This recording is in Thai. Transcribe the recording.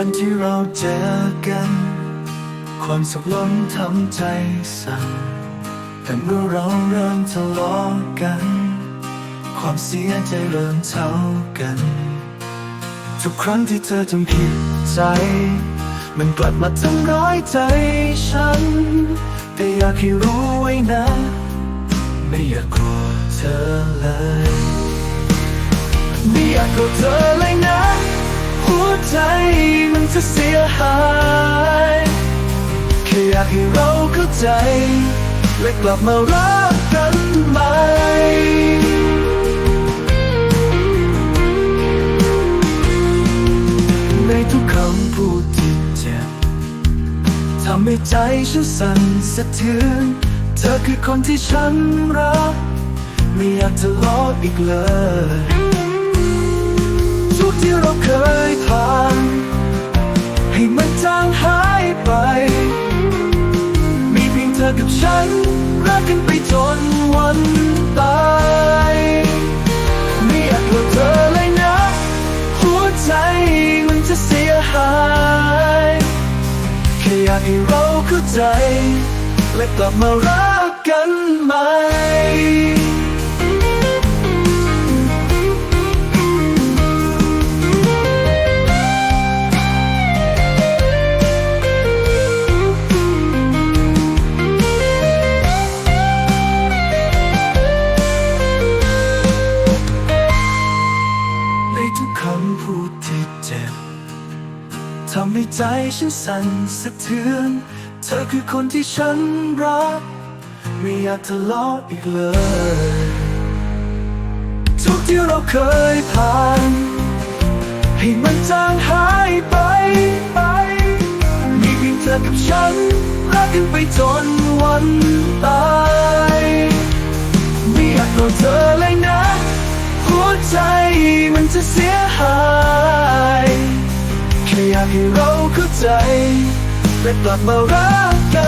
วันที่เราเจอกัน ความสุขล้นทำใจสั่นแต่เมื่อเราเริ่มทะเลาะกัน ความเสียใจเริ่มเท่ากัน ทุกครั้งที่เธอทำผิดใจ มันกลับมาทำร้ายใจฉัน แต่อยากให้รู้ไว้นะ ไม่อยากโกรธเธอเลย ไม่อยากโกรธเธอ จะเสียหายแค่อยากให้เราเข้าใจ และกลับมารักกันใหม่ในทุกคำพูดที่เจ็บทำให้ใจฉันสั่นสะเทือน เธอคือคนที่ฉันรัก ไม่อยากทะลาะอีกเลย ทุกที่เราเคยผ่าน มันจางหายไป มีเพียงเธอกับฉัน รักกันไปจนวันตายไม่อยากโกรธเธอเลยนะ หัวใจมันจะเสียหายแค่อยากให้เราเข้าใจ และกลับมารักกันใหม่ำให้ใจฉันสั่นสะเทือน เธอคือคนที่ฉันรัก ไม่อยากทะเลาะอีกเลย ทุกที่เราเคยผ่าน ให้มันจางหายไปไปมีเพียงเธอกับฉันรักกันไปจนวันตาย ให้เราเข้าใจและกลับมารักกัน